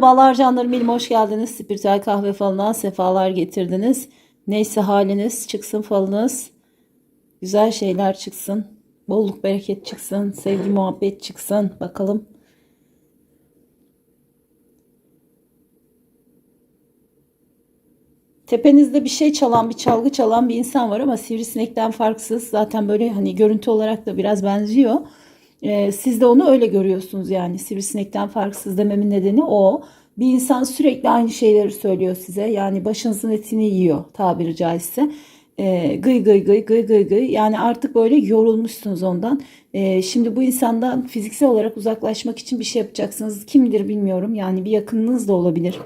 Merhabalar canlarım benim hoş geldiniz. Spiritüel kahve falına sefalar getirdiniz. Neyse haliniz çıksın falınız. Güzel şeyler çıksın. Bolluk bereket çıksın. Sevgi muhabbet çıksın. Bakalım. Tepenizde bir şey çalan, bir çalgı çalan bir insan var ama sivrisinekten farksız. Zaten böyle hani görüntü olarak da biraz benziyor. Ee, siz de onu öyle görüyorsunuz yani sivrisinekten farksız dememin nedeni o. Bir insan sürekli aynı şeyleri söylüyor size. Yani başınızın etini yiyor tabiri caizse. Ee, gıy gıy gıy gıy gıy gıy. Yani artık böyle yorulmuşsunuz ondan. Ee, şimdi bu insandan fiziksel olarak uzaklaşmak için bir şey yapacaksınız. Kimdir bilmiyorum. Yani bir yakınınız da olabilir.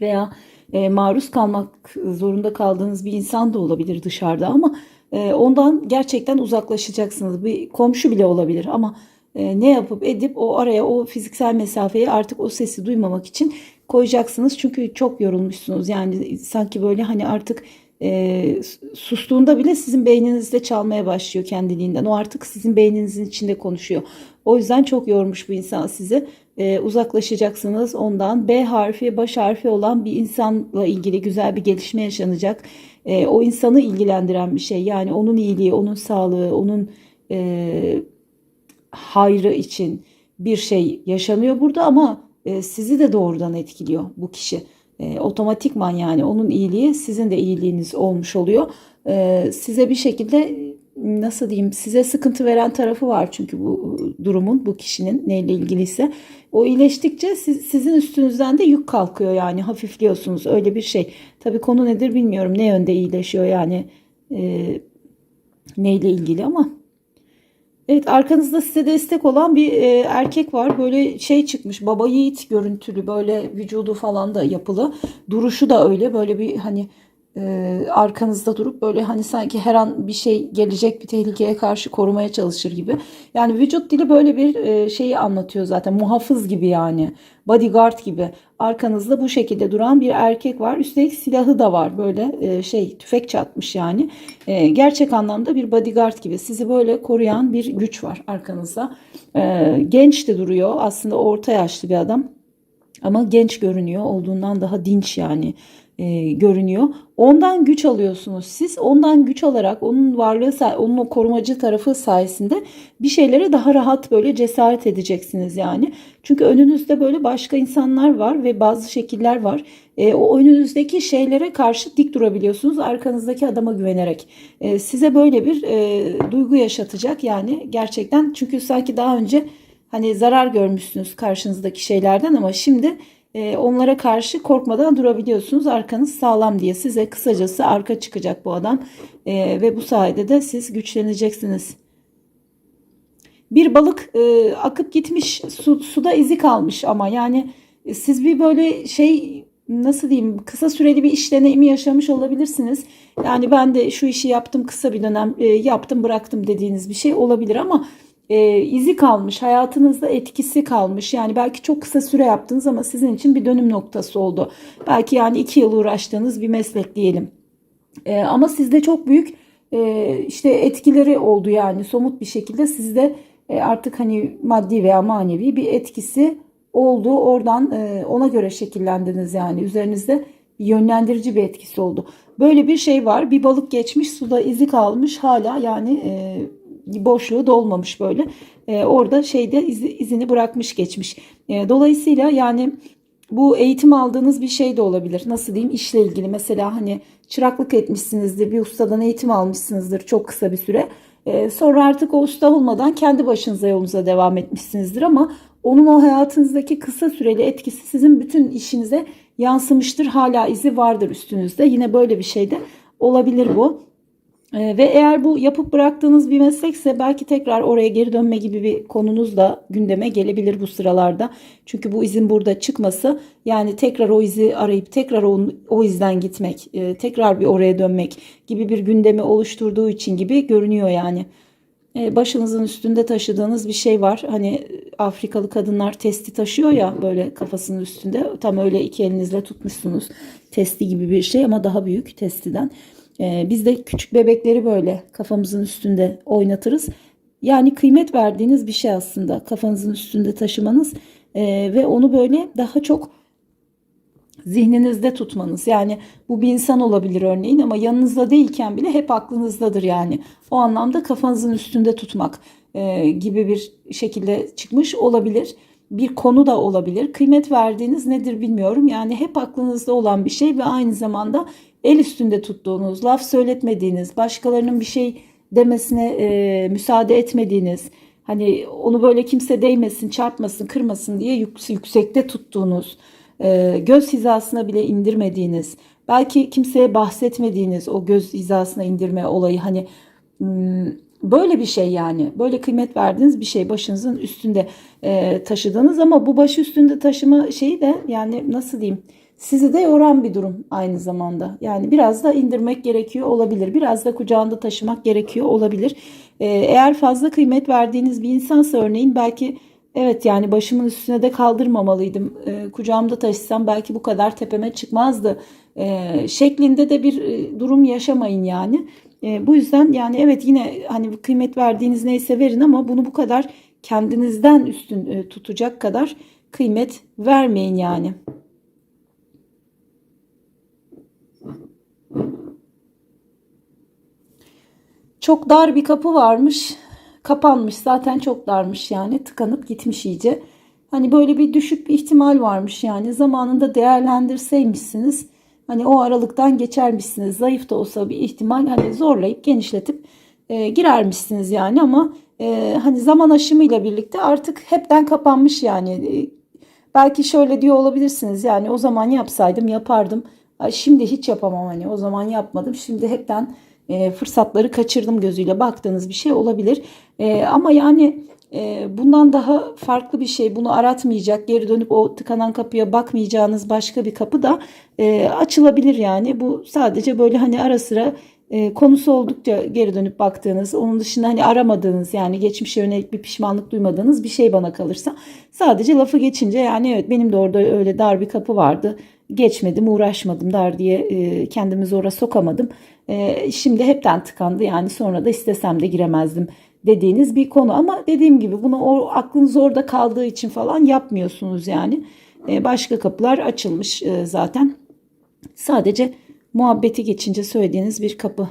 Veya e, maruz kalmak zorunda kaldığınız bir insan da olabilir dışarıda ama e, ondan gerçekten uzaklaşacaksınız. Bir komşu bile olabilir ama e, ne yapıp edip o araya o fiziksel mesafeyi artık o sesi duymamak için koyacaksınız. Çünkü çok yorulmuşsunuz. Yani sanki böyle hani artık e, sustuğunda bile sizin beyninizde çalmaya başlıyor kendiliğinden. O artık sizin beyninizin içinde konuşuyor. O yüzden çok yormuş bu insan sizi. E, uzaklaşacaksınız ondan. B harfi, baş harfi olan bir insanla ilgili güzel bir gelişme yaşanacak. E, o insanı ilgilendiren bir şey. Yani onun iyiliği, onun sağlığı, onun e, hayrı için bir şey yaşanıyor burada ama e, sizi de doğrudan etkiliyor bu kişi. E, otomatikman yani onun iyiliği sizin de iyiliğiniz olmuş oluyor. E, size bir şekilde nasıl diyeyim size sıkıntı veren tarafı var çünkü bu durumun bu kişinin neyle ilgiliyse o iyileştikçe siz, sizin üstünüzden de yük kalkıyor yani hafifliyorsunuz öyle bir şey. Tabii konu nedir bilmiyorum ne yönde iyileşiyor yani e, neyle ilgili ama Evet arkanızda size destek olan bir e, erkek var. Böyle şey çıkmış baba yiğit görüntülü böyle vücudu falan da yapılı. Duruşu da öyle böyle bir hani e, arkanızda durup böyle hani sanki her an bir şey gelecek bir tehlikeye karşı korumaya çalışır gibi. Yani vücut dili böyle bir e, şeyi anlatıyor zaten muhafız gibi yani bodyguard gibi arkanızda bu şekilde duran bir erkek var. Üstelik silahı da var böyle e, şey tüfek çatmış yani. E, gerçek anlamda bir bodyguard gibi sizi böyle koruyan bir güç var arkanızda. E, genç de duruyor aslında orta yaşlı bir adam. Ama genç görünüyor olduğundan daha dinç yani e, görünüyor. Ondan güç alıyorsunuz siz. Ondan güç alarak onun varlığı, onun o korumacı tarafı sayesinde bir şeylere daha rahat böyle cesaret edeceksiniz yani. Çünkü önünüzde böyle başka insanlar var ve bazı şekiller var. E, o önünüzdeki şeylere karşı dik durabiliyorsunuz arkanızdaki adama güvenerek. E, size böyle bir e, duygu yaşatacak yani gerçekten. Çünkü sanki daha önce hani zarar görmüşsünüz karşınızdaki şeylerden ama şimdi onlara karşı korkmadan durabiliyorsunuz. Arkanız sağlam diye size kısacası arka çıkacak bu adam e, ve bu sayede de siz güçleneceksiniz. Bir balık e, akıp gitmiş su, suda izi kalmış ama yani siz bir böyle şey nasıl diyeyim kısa süreli bir iş deneyimi yaşamış olabilirsiniz. Yani ben de şu işi yaptım kısa bir dönem e, yaptım bıraktım dediğiniz bir şey olabilir ama e, izi kalmış, hayatınızda etkisi kalmış. Yani belki çok kısa süre yaptınız ama sizin için bir dönüm noktası oldu. Belki yani iki yıl uğraştığınız bir meslek diyelim. E, ama sizde çok büyük e, işte etkileri oldu yani somut bir şekilde sizde e, artık hani maddi veya manevi bir etkisi oldu. Oradan e, ona göre şekillendiniz yani üzerinizde yönlendirici bir etkisi oldu. Böyle bir şey var. Bir balık geçmiş suda izi kalmış hala yani e, boşluğu dolmamış böyle. E, orada şeyde iz, izini bırakmış geçmiş. E, dolayısıyla yani bu eğitim aldığınız bir şey de olabilir. Nasıl diyeyim işle ilgili mesela hani çıraklık etmişsinizdir bir ustadan eğitim almışsınızdır çok kısa bir süre. E, sonra artık o usta olmadan kendi başınıza yolunuza devam etmişsinizdir ama onun o hayatınızdaki kısa süreli etkisi sizin bütün işinize yansımıştır. Hala izi vardır üstünüzde. Yine böyle bir şey de olabilir bu. Ee, ve eğer bu yapıp bıraktığınız bir meslekse belki tekrar oraya geri dönme gibi bir konunuz da gündeme gelebilir bu sıralarda. Çünkü bu izin burada çıkması yani tekrar o izi arayıp tekrar o, o izden gitmek, e, tekrar bir oraya dönmek gibi bir gündemi oluşturduğu için gibi görünüyor yani. E, başınızın üstünde taşıdığınız bir şey var. Hani Afrikalı kadınlar testi taşıyor ya böyle kafasının üstünde. Tam öyle iki elinizle tutmuşsunuz. Testi gibi bir şey ama daha büyük testiden. Ee, biz de küçük bebekleri böyle kafamızın üstünde oynatırız. Yani kıymet verdiğiniz bir şey aslında kafanızın üstünde taşımanız e, ve onu böyle daha çok zihninizde tutmanız. Yani bu bir insan olabilir örneğin ama yanınızda değilken bile hep aklınızdadır yani. O anlamda kafanızın üstünde tutmak e, gibi bir şekilde çıkmış olabilir. Bir konu da olabilir. Kıymet verdiğiniz nedir bilmiyorum. Yani hep aklınızda olan bir şey ve aynı zamanda el üstünde tuttuğunuz, laf söyletmediğiniz, başkalarının bir şey demesine e, müsaade etmediğiniz, hani onu böyle kimse değmesin, çarpmasın, kırmasın diye yük- yüksekte tuttuğunuz, e, göz hizasına bile indirmediğiniz, belki kimseye bahsetmediğiniz o göz hizasına indirme olayı hani hmm, böyle bir şey yani. Böyle kıymet verdiğiniz bir şey başınızın üstünde e, taşıdığınız ama bu baş üstünde taşıma şeyi de yani nasıl diyeyim sizi de yoran bir durum aynı zamanda. Yani biraz da indirmek gerekiyor olabilir. Biraz da kucağında taşımak gerekiyor olabilir. E, eğer fazla kıymet verdiğiniz bir insansa örneğin belki Evet yani başımın üstüne de kaldırmamalıydım. E, kucağımda taşısam belki bu kadar tepeme çıkmazdı. E, şeklinde de bir e, durum yaşamayın yani. E, bu yüzden yani evet yine hani kıymet verdiğiniz neyse verin ama bunu bu kadar kendinizden üstün e, tutacak kadar kıymet vermeyin yani. Çok dar bir kapı varmış. Kapanmış. Zaten çok darmış yani. Tıkanıp gitmiş iyice. Hani böyle bir düşük bir ihtimal varmış yani. Zamanında değerlendirseymişsiniz hani o aralıktan geçermişsiniz. Zayıf da olsa bir ihtimal hani zorlayıp genişletip e, girermişsiniz yani. Ama e, hani zaman aşımıyla birlikte artık hepten kapanmış yani. E, belki şöyle diyor olabilirsiniz. Yani o zaman yapsaydım yapardım. Şimdi hiç yapamam hani. O zaman yapmadım. Şimdi hepten e, fırsatları kaçırdım gözüyle baktığınız bir şey olabilir. E, ama yani e, bundan daha farklı bir şey bunu aratmayacak geri dönüp o tıkanan kapıya bakmayacağınız başka bir kapı da e, açılabilir yani. Bu sadece böyle hani ara sıra e, konusu oldukça geri dönüp baktığınız, onun dışında hani aramadığınız yani geçmişe yönelik bir pişmanlık duymadığınız bir şey bana kalırsa sadece lafı geçince yani evet benim de orada öyle dar bir kapı vardı. Geçmedim, uğraşmadım dar diye e, kendimi zora sokamadım. E, şimdi hepten tıkandı yani sonra da istesem de giremezdim dediğiniz bir konu ama dediğim gibi bunu o aklınız orada kaldığı için falan yapmıyorsunuz yani. E, başka kapılar açılmış e, zaten. Sadece muhabbeti geçince söylediğiniz bir kapı.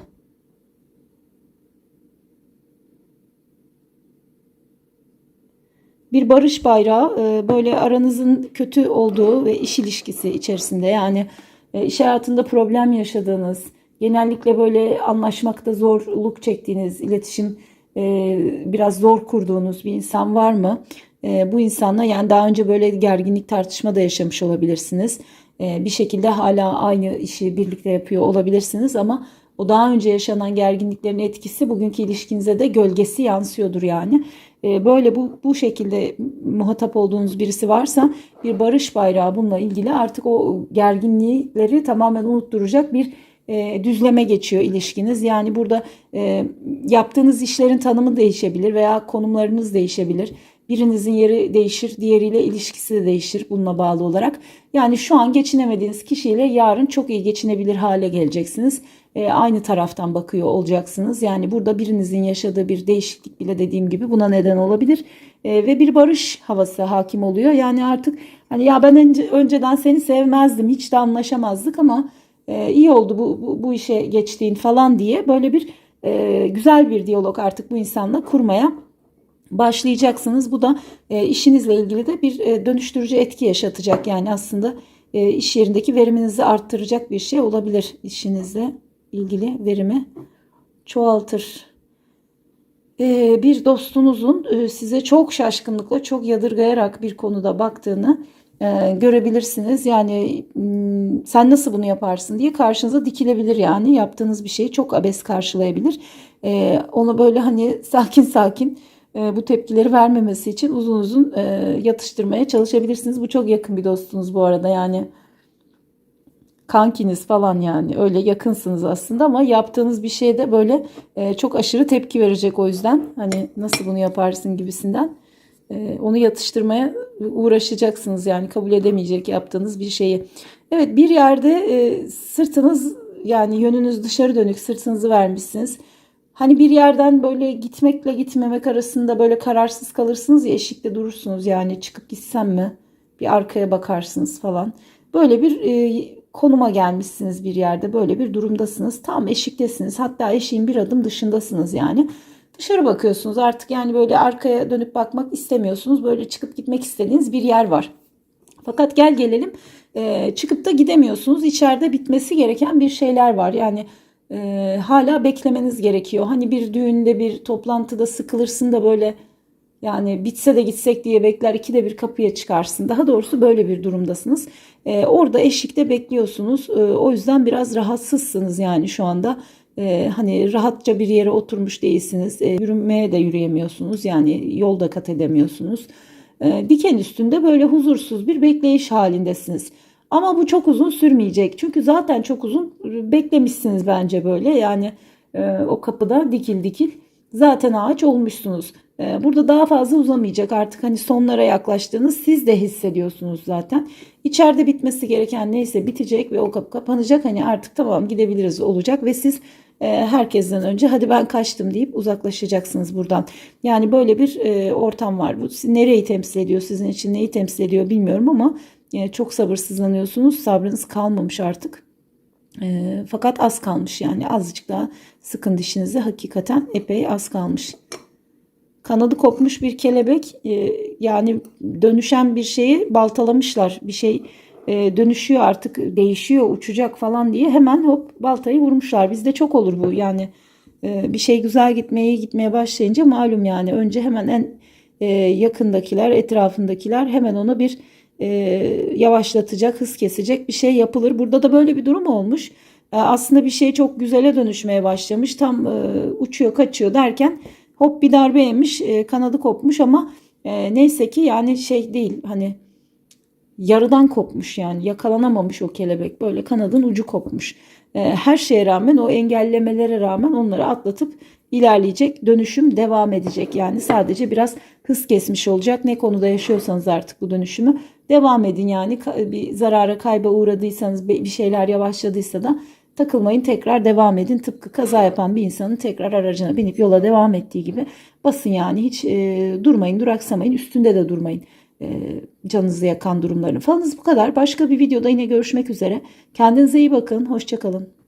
Bir barış bayrağı e, böyle aranızın kötü olduğu ve iş ilişkisi içerisinde yani e, iş hayatında problem yaşadığınız, genellikle böyle anlaşmakta zorluk çektiğiniz, iletişim e, biraz zor kurduğunuz bir insan var mı? Bu insanla yani daha önce böyle gerginlik tartışma da yaşamış olabilirsiniz. Bir şekilde hala aynı işi birlikte yapıyor olabilirsiniz ama o daha önce yaşanan gerginliklerin etkisi bugünkü ilişkinize de gölgesi yansıyordur yani. Böyle bu, bu şekilde muhatap olduğunuz birisi varsa bir barış bayrağı bununla ilgili artık o gerginlikleri tamamen unutturacak bir e, düzleme geçiyor ilişkiniz. Yani burada e, yaptığınız işlerin tanımı değişebilir veya konumlarınız değişebilir. Birinizin yeri değişir, diğeriyle ilişkisi de değişir bununla bağlı olarak. Yani şu an geçinemediğiniz kişiyle yarın çok iyi geçinebilir hale geleceksiniz. E, aynı taraftan bakıyor olacaksınız. Yani burada birinizin yaşadığı bir değişiklik bile dediğim gibi buna neden olabilir. E, ve bir barış havası hakim oluyor. Yani artık hani ya ben önce, önceden seni sevmezdim, hiç de anlaşamazdık ama e, iyi oldu bu, bu, bu işe geçtiğin falan diye böyle bir e, güzel bir diyalog artık bu insanla kurmaya başlayacaksınız. Bu da e, işinizle ilgili de bir e, dönüştürücü etki yaşatacak. Yani aslında e, iş yerindeki veriminizi arttıracak bir şey olabilir. İşinizle ilgili verimi çoğaltır. E, bir dostunuzun e, size çok şaşkınlıkla, çok yadırgayarak bir konuda baktığını e, görebilirsiniz. Yani sen nasıl bunu yaparsın diye karşınıza dikilebilir yani. Yaptığınız bir şeyi çok abes karşılayabilir. E, ona böyle hani sakin sakin bu tepkileri vermemesi için uzun uzun e, yatıştırmaya çalışabilirsiniz. Bu çok yakın bir dostunuz bu arada yani kankiniz falan yani öyle yakınsınız aslında ama yaptığınız bir şeyde böyle e, çok aşırı tepki verecek o yüzden hani nasıl bunu yaparsın gibisinden e, onu yatıştırmaya uğraşacaksınız yani kabul edemeyecek yaptığınız bir şeyi. Evet bir yerde e, sırtınız yani yönünüz dışarı dönük sırtınızı vermişsiniz. Hani bir yerden böyle gitmekle gitmemek arasında böyle kararsız kalırsınız ya eşikte durursunuz yani çıkıp gitsem mi bir arkaya bakarsınız falan. böyle bir e, konuma gelmişsiniz bir yerde. Böyle bir durumdasınız. Tam eşiktesiniz. Hatta eşiğin bir adım dışındasınız yani. Dışarı bakıyorsunuz artık yani böyle arkaya dönüp bakmak istemiyorsunuz. Böyle çıkıp gitmek istediğiniz bir yer var. Fakat gel gelelim e, çıkıp da gidemiyorsunuz. İçeride bitmesi gereken bir şeyler var. Yani e, hala beklemeniz gerekiyor. Hani bir düğünde bir toplantıda sıkılırsın da böyle yani bitse de gitsek diye bekler ikide bir kapıya çıkarsın. Daha doğrusu böyle bir durumdasınız. E, orada eşikte bekliyorsunuz. E, o yüzden biraz rahatsızsınız yani şu anda. E, hani rahatça bir yere oturmuş değilsiniz. E, yürümeye de yürüyemiyorsunuz. Yani yolda kat edemiyorsunuz. E, diken üstünde böyle huzursuz bir bekleyiş halindesiniz. Ama bu çok uzun sürmeyecek. Çünkü zaten çok uzun beklemişsiniz bence böyle. Yani e, o kapıda dikil dikil zaten ağaç olmuşsunuz. E, burada daha fazla uzamayacak artık hani sonlara yaklaştığınız siz de hissediyorsunuz zaten. İçeride bitmesi gereken neyse bitecek ve o kapı kapanacak. Hani artık tamam gidebiliriz olacak ve siz e, herkesten önce hadi ben kaçtım deyip uzaklaşacaksınız buradan. Yani böyle bir e, ortam var. Bu nereyi temsil ediyor sizin için neyi temsil ediyor bilmiyorum ama e, çok sabırsızlanıyorsunuz. Sabrınız kalmamış artık. E, fakat az kalmış yani azıcık daha sıkın dişinizi hakikaten epey az kalmış. Kanadı kopmuş bir kelebek e, yani dönüşen bir şeyi baltalamışlar. Bir şey e, dönüşüyor artık değişiyor uçacak falan diye hemen hop baltayı vurmuşlar. Bizde çok olur bu yani e, bir şey güzel gitmeye gitmeye başlayınca malum yani önce hemen en e, yakındakiler etrafındakiler hemen ona bir e, yavaşlatacak hız kesecek bir şey yapılır. Burada da böyle bir durum olmuş. E, aslında bir şey çok güzele dönüşmeye başlamış tam e, uçuyor kaçıyor derken hop bir darbe yemiş e, kanadı kopmuş ama e, neyse ki yani şey değil hani yarıdan kopmuş yani yakalanamamış o kelebek böyle kanadın ucu kopmuş. E, her şeye rağmen o engellemelere rağmen onları atlatıp ilerleyecek dönüşüm devam edecek yani sadece biraz hız kesmiş olacak ne konuda yaşıyorsanız artık bu dönüşümü devam edin yani. Bir zarara kayba uğradıysanız bir şeyler yavaşladıysa da takılmayın tekrar devam edin. Tıpkı kaza yapan bir insanın tekrar aracına binip yola devam ettiği gibi basın yani. Hiç e, durmayın duraksamayın üstünde de durmayın. E, canınızı yakan durumlarını falanız bu kadar. Başka bir videoda yine görüşmek üzere. Kendinize iyi bakın. Hoşçakalın